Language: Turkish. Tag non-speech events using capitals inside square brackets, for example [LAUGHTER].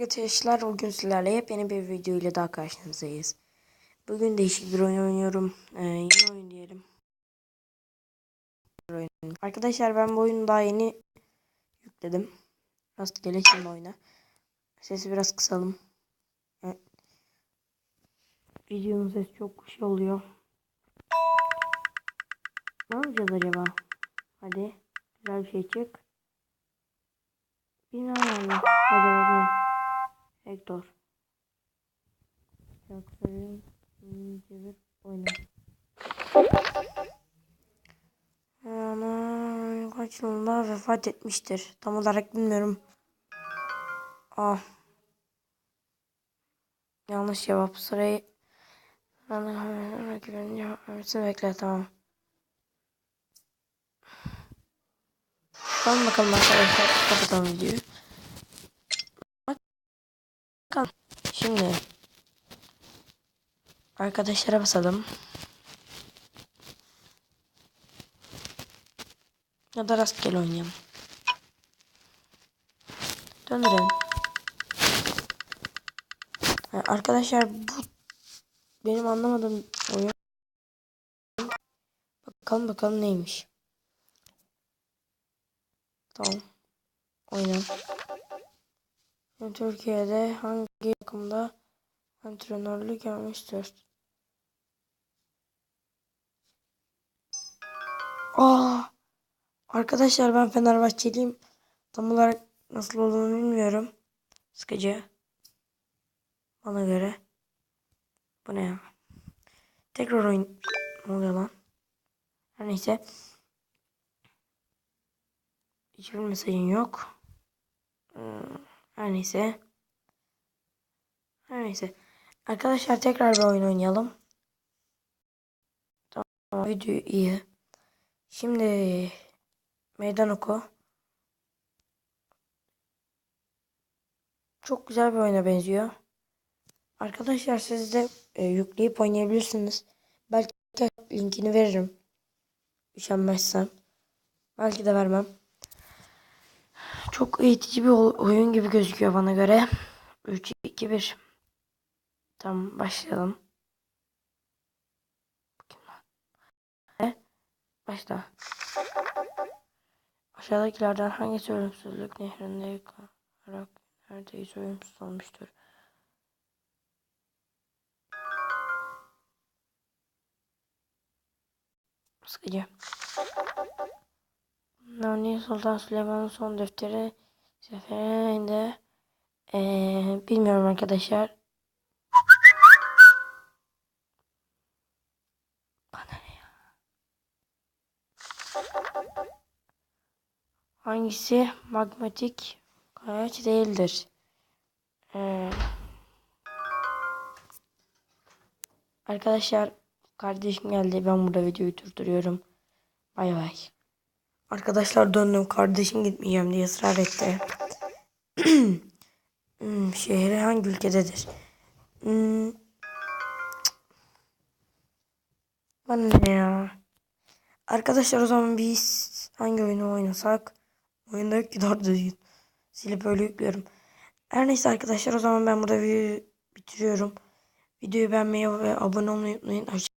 Arkadaşlar bugün sizlerle yepyeni bir video ile daha karşınızdayız. Bugün değişik bir oyun oynuyorum. Ee, yeni oyun diyelim. Arkadaşlar ben bu oyunu daha yeni yükledim. Rastgele şimdi oyna. Sesi biraz kısalım. Evet. Videonun sesi çok şey oluyor. Ne yapacağız acaba? Hadi. Güzel bir şey çık. Bina? Acaba ne? Hector. Şarkıların çevir oyna. Ama kaç yılında vefat etmiştir. Tam olarak bilmiyorum. Ah. Yanlış cevap. Sırayı rakibinin vermesini bekle tamam. Tamam bakalım arkadaşlar kapatalım videoyu. Bakalım. Şimdi arkadaşlara basalım. Ya da rastgele oynayalım. Döndürelim. Arkadaşlar bu benim anlamadığım oyun. Bakalım bakalım neymiş. Tamam. Oyna. Türkiye'de hangi takımda antrenörlük yapmıştır? Aa! Arkadaşlar ben Fenerbahçeliyim. Tam olarak nasıl olduğunu bilmiyorum. Sıkıcı. Bana göre. Bu ne ya? Tekrar oyun. Ne oluyor lan? Her neyse. Hiçbir mesajın yok. Ee, Her neyse. Neyse. Arkadaşlar tekrar bir oyun oynayalım. Tamam. Video iyi. Şimdi meydan oku. Çok güzel bir oyuna benziyor. Arkadaşlar siz de e, yükleyip oynayabilirsiniz. Belki linkini veririm. Üşenmezsem. Belki de vermem. Çok eğitici bir oyun gibi gözüküyor bana göre. 3, 2, 1. Tamam başlayalım. Başla. Aşağıdakilerden hangisi ölümsüzlük nehrinde yıkarak neredeyse ölümsüz olmuştur? Sıkıcı. Nani Sultan Süleyman'ın son defteri seferinde ee, bilmiyorum arkadaşlar. Hangisi magmatik kayaç değildir? Ee, arkadaşlar kardeşim geldi. Ben burada videoyu durduruyorum. Bay bay. Arkadaşlar döndüm. Kardeşim gitmeyeceğim diye ısrar etti. [CLEARS THROAT] hmm, şehri hangi ülkededir? Hmm. Bana ne ya? Arkadaşlar o zaman biz hangi oyunu oynasak? Oyunda yok ki doğru düzgün. Silip öyle yüklüyorum. Her neyse arkadaşlar o zaman ben burada videoyu bitiriyorum. Videoyu beğenmeyi ve abone olmayı unutmayın.